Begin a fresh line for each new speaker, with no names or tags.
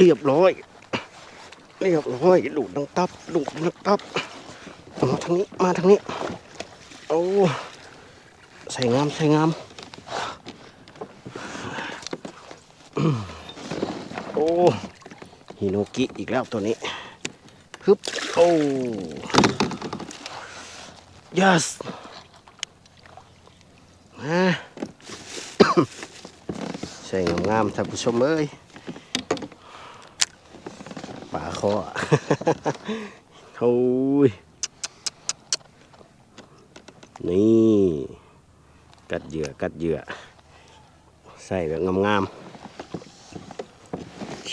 เรียบร้อย เรียบร้อยดูดังตับดูดังตับเอามาทางนี้มาทางนี้โอ้ใส่งามใส่งามโอ้ฮิโนกิอีกแล้วตัวนี้ฮึบโอ้ yes มาใส่งามๆท่านผู้ชมเอ้ย คอโอ้ยนี่ กัดเหยื่อ กัดเหยื่อ ใส่แบบงามๆโอเค